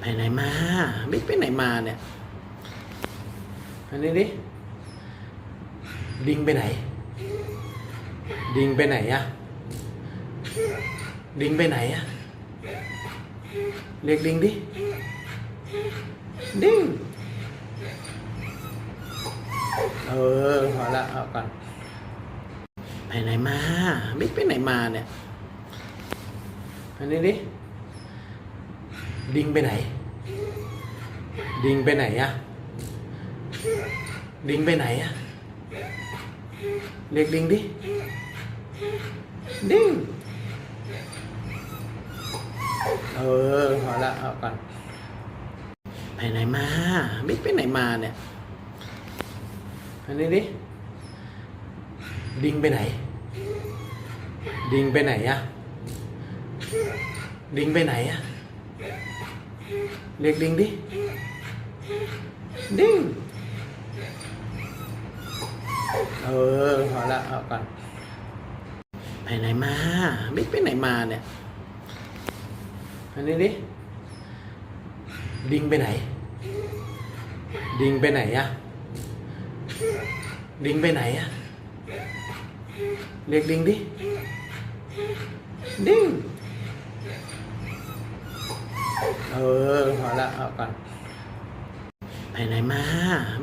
ไปไหนมาบิ๊กไปไหนมาเนี่ยอันนี้ดิดิงไปไหน ดิงไปไหนอะดิงไปไหนอะเรียกดิงดิดิงเออพอละเอาก่อนไปไหนมาบิ๊กไปไหนมาเนี่ยอันนี้ดิ ดิงไปไหน ดิงไปไหนอะดิงไปไหนอะเรียกดิงดิ ดิง เออพอละเอาก่อนไปไหนมาบิ๊กไปไหนมาเนี่ย อันนี้ดิ ดิงไปไหน ดิงไปไหนอะดิงไปไหนอะ เรียกดิงดิดิงเออพอละเอาก่อนไปไหนมาบิ๊กไปไหนมาเนี่ยอันนี้ดิดิงไปไหน ดิงไปไหนอะดิงไปไหนอะเรียกดิงดิดิง เออพอละเอาก่อนไปไหนมา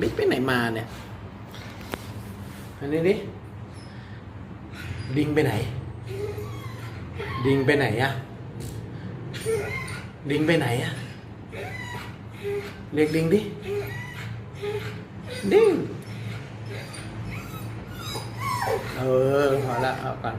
บิ๊กไปไหนมาเนี่ยอันนี้ดิดิงไปไหน ดิงไปไหนอะดิงไปไหนอะเรียกดิงดิดิงเออพอละเอาก่อน